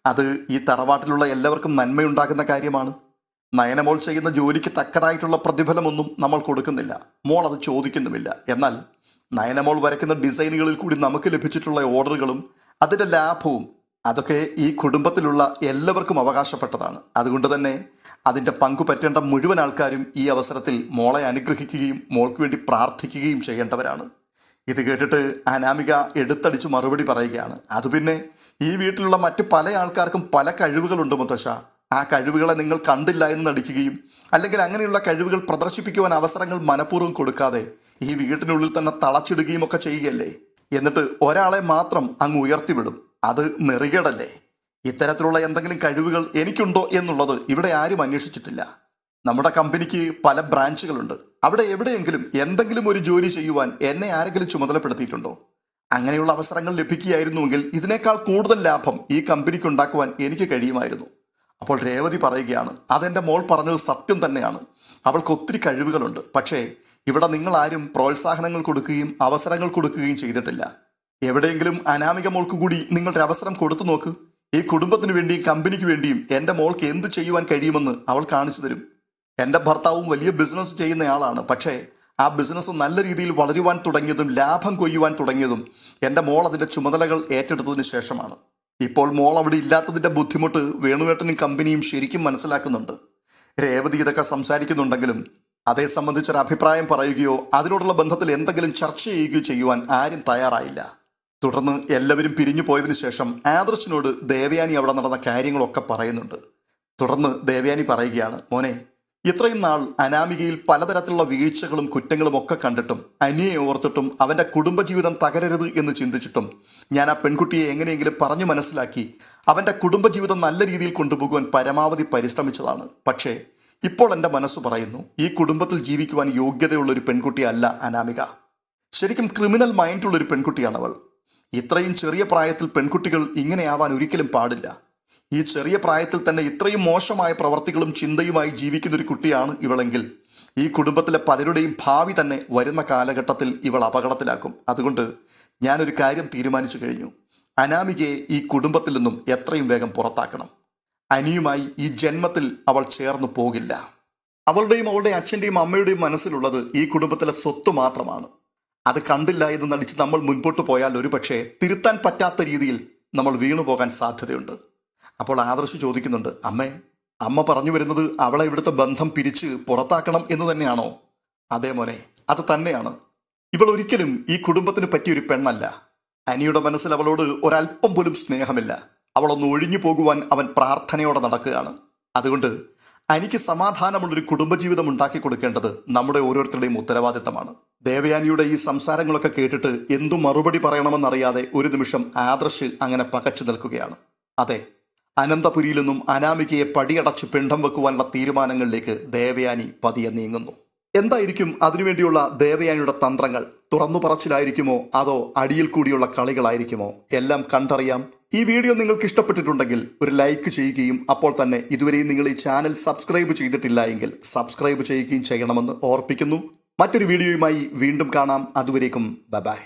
അത് ഈ തറവാട്ടിലുള്ള എല്ലാവർക്കും നന്മയുണ്ടാകുന്ന കാര്യമാണ്. നയനമോൾ ചെയ്യുന്ന ജോലിക്ക് തക്കതായിട്ടുള്ള പ്രതിഫലമൊന്നും നമ്മൾ കൊടുക്കുന്നില്ല. മോൾ അത് ചോദിക്കുന്നുമില്ല. എന്നാൽ നയനമോൾ വരയ്ക്കുന്ന ഡിസൈനുകളിൽ കൂടി നമുക്ക് ലഭിച്ചിട്ടുള്ള ഓർഡറുകളും അതിന്റെ ലാഭവും അതൊക്കെ ഈ കുടുംബത്തിലുള്ള എല്ലാവർക്കും അവകാശപ്പെട്ടതാണ്. അതുകൊണ്ട് തന്നെ അതിന്റെ പങ്കു പറ്റേണ്ട മുഴുവൻ ആൾക്കാരും ഈ അവസരത്തിൽ മോളെ അനുഗ്രഹിക്കുകയും മോൾക്ക് വേണ്ടി പ്രാർത്ഥിക്കുകയും ചെയ്യേണ്ടവരാണ്. ഇത് കേട്ടിട്ട് അനാമിക എടുത്തടിച്ച് മറുപടി പറയുകയാണ്. അത് പിന്നെ ഈ വീട്ടിലുള്ള മറ്റ് പല ആൾക്കാർക്കും പല കഴിവുകളുണ്ട് മുത്തശ്ശ. ആ കഴിവുകളെ നിങ്ങൾ കണ്ടില്ല എന്ന് നടിക്കുകയും അല്ലെങ്കിൽ അങ്ങനെയുള്ള കഴിവുകൾ പ്രദർശിപ്പിക്കുവാൻ അവസരങ്ങൾ മനഃപൂർവം കൊടുക്കാതെ ഈ വീട്ടിനുള്ളിൽ തന്നെ തളച്ചിടുകയും ഒക്കെ ചെയ്യുകയല്ലേ? എന്നിട്ട് ഒരാളെ മാത്രം അങ്ങ് ഉയർത്തിവിടും. അത് നെറികേടല്ലേ? ഇത്തരത്തിലുള്ള എന്തെങ്കിലും കഴിവുകൾ എനിക്കുണ്ടോ എന്നുള്ളത് ഇവിടെ ആരും അന്വേഷിച്ചിട്ടില്ല. നമ്മുടെ കമ്പനിക്ക് പല ബ്രാഞ്ചുകളുണ്ട്. അവിടെ എവിടെയെങ്കിലും എന്തെങ്കിലും ഒരു ജോലി ചെയ്യുവാൻ എന്നെ ആരെങ്കിലും ചുമതലപ്പെടുത്തിയിട്ടുണ്ടോ? അങ്ങനെയുള്ള അവസരങ്ങൾ ലഭിക്കുകയായിരുന്നുവെങ്കിൽ ഇതിനേക്കാൾ കൂടുതൽ ലാഭം ഈ കമ്പനിക്ക് ഉണ്ടാക്കുവാൻ എനിക്ക് കഴിയുമായിരുന്നു. അപ്പോൾ രേവതി പറയുകയാണ് അതെന്റെ മോൾ പറഞ്ഞത് സത്യം തന്നെയാണ്. അവൾക്ക് ഒത്തിരി കഴിവുകളുണ്ട്. പക്ഷേ ഇവിടെ നിങ്ങൾ ആരും പ്രോത്സാഹനങ്ങൾ കൊടുക്കുകയും അവസരങ്ങൾ കൊടുക്കുകയും ചെയ്തിട്ടില്ല. എവിടെയെങ്കിലും അനാമിക മോൾക്ക് കൂടി നിങ്ങളുടെ അവസരം കൊടുത്തു നോക്ക്. ഈ കുടുംബത്തിന് വേണ്ടിയും കമ്പനിക്ക് വേണ്ടിയും എന്റെ മോൾക്ക് എന്ത് ചെയ്യുവാൻ കഴിയുമെന്ന് അവൾ കാണിച്ചു തരും. എന്റെ ഭർത്താവും വലിയ ബിസിനസ് ചെയ്യുന്നയാളാണ്. പക്ഷേ ആ ബിസിനസ് നല്ല രീതിയിൽ വളരുവാൻ തുടങ്ങിയതും ലാഭം കൊയ്യുവാൻ തുടങ്ങിയതും എന്റെ മോൾ അതിന്റെ ചുമതലകൾ ഏറ്റെടുത്തതിന് ശേഷമാണ്. ഇപ്പോൾ മോൾ അവിടെ ഇല്ലാത്തതിന്റെ ബുദ്ധിമുട്ട് വേണുവേട്ടനും കമ്പനിയും ശരിക്കും മനസ്സിലാക്കുന്നുണ്ട്. രേവതി ഇതൊക്കെ സംസാരിക്കുന്നുണ്ടെങ്കിലും അതേ സംബന്ധിച്ചൊരു അഭിപ്രായം പറയുകയോ അതിനോടുള്ള ബന്ധത്തിൽ എന്തെങ്കിലും ചർച്ച ചെയ്യുകയോ ചെയ്യുവാൻ ആരും തയ്യാറായില്ല. തുടർന്ന് എല്ലാവരും പിരിഞ്ഞു പോയതിനു ശേഷം ആദർശിനോട് ദേവയാനി അവിടെ നടന്ന കാര്യങ്ങളൊക്കെ പറയുന്നുണ്ട്. തുടർന്ന് ദേവയാനി പറയുകയാണ് മോനെ ഇത്രയും നാൾ അനാമികയിൽ പലതരത്തിലുള്ള വീഴ്ചകളും കുറ്റങ്ങളും ഒക്കെ കണ്ടിട്ടും അനിയെ ഓർത്തിട്ടും അവന്റെ കുടുംബജീവിതം തകരരുത് എന്ന് ചിന്തിച്ചിട്ടും ഞാൻ ആ പെൺകുട്ടിയെ എങ്ങനെയെങ്കിലും പറഞ്ഞു മനസ്സിലാക്കി അവന്റെ കുടുംബജീവിതം നല്ല രീതിയിൽ കൊണ്ടുപോകുവാൻ പരമാവധി പരിശ്രമിച്ചതാണ്. പക്ഷേ ഇപ്പോൾ എന്റെ മനസ്സ് പറയുന്നു ഈ കുടുംബത്തിൽ ജീവിക്കുവാൻ യോഗ്യതയുള്ള ഒരു പെൺകുട്ടിയല്ല അനാമിക. ശരിക്കും ക്രിമിനൽ മൈൻഡുള്ള ഒരു പെൺകുട്ടിയാണ് അവൾ ഇത്രയും ചെറിയ പ്രായത്തിൽ പെൺകുട്ടികൾ ഇങ്ങനെയാവാൻ ഒരിക്കലും പാടില്ല. ഈ ചെറിയ പ്രായത്തിൽ തന്നെ ഇത്രയും മോശമായ പ്രവർത്തികളും ചിന്തയുമായി ജീവിക്കുന്ന ഒരു കുട്ടിയാണ് ഇവളെങ്കിൽ ഈ കുടുംബത്തിലെ പലരുടെയും ഭാവി തന്നെ വരുന്ന കാലഘട്ടത്തിൽ ഇവൾ അപകടത്തിലാക്കും. അതുകൊണ്ട് ഞാനൊരു കാര്യം തീരുമാനിച്ചു കഴിഞ്ഞു. അനാമികയെ ഈ കുടുംബത്തിൽ നിന്നും എത്രയും വേഗം പുറത്താക്കണം. അനിയുമായി ഈ ജന്മത്തിൽ അവൾ ചേർന്നു പോകില്ല. അവളുടെയും അവളുടെ അച്ഛന്റെയും അമ്മയുടെയും മനസ്സിലുള്ളത് ഈ കുടുംബത്തിലെ സ്വത്ത് മാത്രമാണ്. അത് കണ്ടില്ല എന്ന് നടിച്ച് നമ്മൾ മുൻപോട്ട് പോയാൽ ഒരുപക്ഷെ തിരുത്താൻ പറ്റാത്ത രീതിയിൽ നമ്മൾ വീണു പോകാൻ സാധ്യതയുണ്ട്. അപ്പോൾ ആദർശ് ചോദിക്കുന്നുണ്ട് അമ്മേ അമ്മ പറഞ്ഞു വരുന്നത് അവളെ ഇവിടുത്തെ ബന്ധം പിരിച്ച് പുറത്താക്കണം എന്ന് തന്നെയാണോ? അതേ മോനെ അത് തന്നെയാണ്. ഇവൾ ഒരിക്കലും ഈ കുടുംബത്തിന് പറ്റിയൊരു പെണ്ണല്ല. അനിയുടെ മനസ്സിൽ അവളോട് ഒരല്പം പോലും സ്നേഹമില്ല. അവളൊന്ന് ഒഴിഞ്ഞു പോകുവാൻ അവൻ പ്രാർത്ഥനയോടെ നടക്കുകയാണ്. അതുകൊണ്ട് എനിക്ക് സമാധാനമുള്ളൊരു കുടുംബജീവിതം ഉണ്ടാക്കി കൊടുക്കേണ്ടത് നമ്മുടെ ഓരോരുത്തരുടെയും ഉത്തരവാദിത്തമാണ്. ദേവയാനിയുടെ ഈ സംസാരങ്ങളൊക്കെ കേട്ടിട്ട് എന്തു മറുപടി പറയണമെന്നറിയാതെ ഒരു നിമിഷം ആദർശ് അങ്ങനെ പകച്ചു നിൽക്കുകയാണ്. അതെ അനന്തപുരിയിൽ നിന്നും അനാമികയെ പടിയടച്ച് പിണ്ടം വെക്കുവാനുള്ള തീരുമാനങ്ങളിലേക്ക് ദേവയാനി പതിയെ നീങ്ങുന്നു. എന്തായിരിക്കും അതിനുവേണ്ടിയുള്ള ദേവയാനിയുടെ തന്ത്രങ്ങൾ? തുറന്നു പറച്ചിലായിരിക്കുമോ? അതോ അടിയിൽ കൂടിയുള്ള കളികളായിരിക്കുമോ? എല്ലാം കണ്ടറിയാം. ഈ വീഡിയോ നിങ്ങൾക്ക് ഇഷ്ടപ്പെട്ടിട്ടുണ്ടെങ്കിൽ ഒരു ലൈക്ക് ചെയ്യുകയും അപ്പോൾ തന്നെ ഇതുവരെയും നിങ്ങൾ ഈ ചാനൽ സബ്സ്ക്രൈബ് ചെയ്തിട്ടില്ല എങ്കിൽ സബ്സ്ക്രൈബ് ചെയ്യുകയും ചെയ്യണമെന്ന് ഓർപ്പിക്കുന്നു. മറ്റൊരു വീഡിയോയുമായി വീണ്ടും കാണാം. അതുവരേക്കും. ബൈ